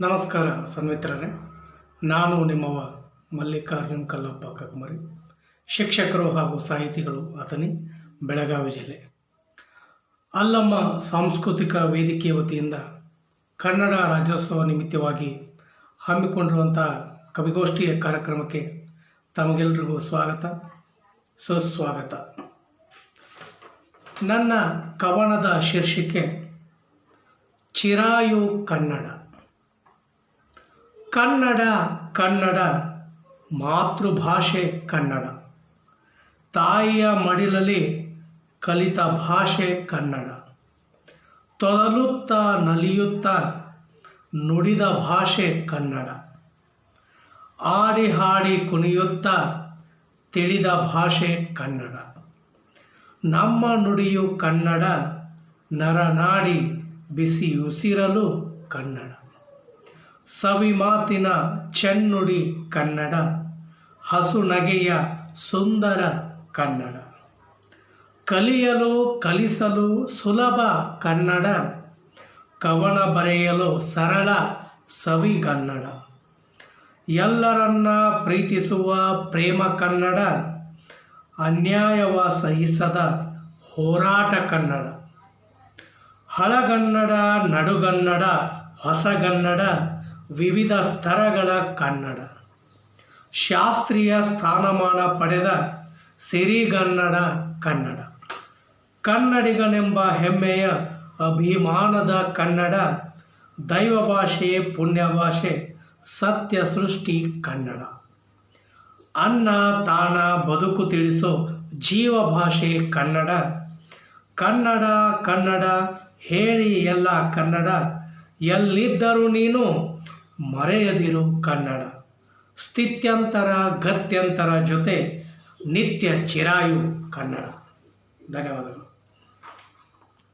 ನಮಸ್ಕಾರ ಸನ್ಮಿತ್ರರೇ. ನಾನು ನಿಮ್ಮವ ಮಲ್ಲಿಕಾರ್ಜುನ್ ಕಲ್ಲಪ್ಪ ಕಕ್ಮರಿ, ಶಿಕ್ಷಕರು ಹಾಗೂ ಸಾಹಿತಿಗಳು ಆತನಿ ಬೆಳಗಾವಿ ಜಿಲ್ಲೆ. ಅಲ್ಲಮ್ಮ ಸಾಂಸ್ಕೃತಿಕ ವೇದಿಕೆ ವತಿಯಿಂದ ಕನ್ನಡ ರಾಜ್ಯೋತ್ಸವ ನಿಮಿತ್ತವಾಗಿ ಹಮ್ಮಿಕೊಂಡಿರುವಂಥ ಕವಿಗೋಷ್ಠಿಯ ಕಾರ್ಯಕ್ರಮಕ್ಕೆ ತಮಗೆಲ್ಲರಿಗೂ ಸ್ವಾಗತ, ಸುಸ್ವಾಗತ. ನನ್ನ ಕವನದ ಶೀರ್ಷಿಕೆ, ಚಿರಾಯು ಕನ್ನಡ. ಕನ್ನಡ ಕನ್ನಡ, ಮಾತೃಭಾಷೆ ಕನ್ನಡ. ತಾಯಿಯ ಮಡಿಲಲ್ಲಿ ಕಲಿತ ಭಾಷೆ ಕನ್ನಡ. ತೊದಲುತ್ತಾ ನಲಿಯುತ್ತ ನುಡಿದ ಭಾಷೆ ಕನ್ನಡ. ಆಡಿ ಹಾಡಿ ಕುಣಿಯುತ್ತಾ ತಿಳಿದ ಭಾಷೆ ಕನ್ನಡ. ನಮ್ಮ ನುಡಿಯು ಕನ್ನಡ ನರನಾಡಿ ಬಿಸಿ ಉಸಿರಲು ಕನ್ನಡ. ಸವಿ ಮಾತಿನ ಚೆನ್ನುಡಿ ಕನ್ನಡ ಹಸುನಗೆಯ ಸುಂದರ ಕನ್ನಡ. ಕಲಿಯಲು ಕಲಿಸಲು ಸುಲಭ ಕನ್ನಡ, ಕವನ ಬರೆಯಲು ಸರಳ ಸವಿಗನ್ನಡ ಎಲ್ಲರನ್ನ ಪ್ರೀತಿಸುವ ಪ್ರೇಮ ಕನ್ನಡ, ಅನ್ಯಾಯವ ಸಹಿಸದ ಹೋರಾಟ ಕನ್ನಡ. ಹಳಗನ್ನಡ, ನಡುಗನ್ನಡ, ಹೊಸಗನ್ನಡ ವಿವಿಧ ಸ್ತರಗಳ ಕನ್ನಡ. ಶಾಸ್ತ್ರೀಯ ಸ್ಥಾನಮಾನ ಪಡೆದ ಸಿರಿಗನ್ನಡ ಕನ್ನಡ. ಕನ್ನಡಿಗನೆಂಬ ಹೆಮ್ಮೆಯ ಅಭಿಮಾನದ ಕನ್ನಡ, ದೈವ ಭಾಷೆ, ಪುಣ್ಯ ಭಾಷೆ, ಸತ್ಯ ಸೃಷ್ಟಿ ಕನ್ನಡ. ಅನ್ನ, ತಾಣ, ಬದುಕು ತಿಳಿಸೋ ಜೀವ ಭಾಷೆ ಕನ್ನಡ. ಕನ್ನಡ ಕನ್ನಡ, ಹೇಳಿ ಎಲ್ಲ ಕನ್ನಡ. ಎಲ್ಲಿದ್ದರೂ ನೀನು ಮರೆಯದಿರು ಕನ್ನಡ. ಸ್ಥಿತ್ಯಂತರ ಗತ್ಯಂತರ ಜೊತೆ ನಿತ್ಯ ಚಿರಾಯು ಕನ್ನಡ. ಧನ್ಯವಾದಗಳು.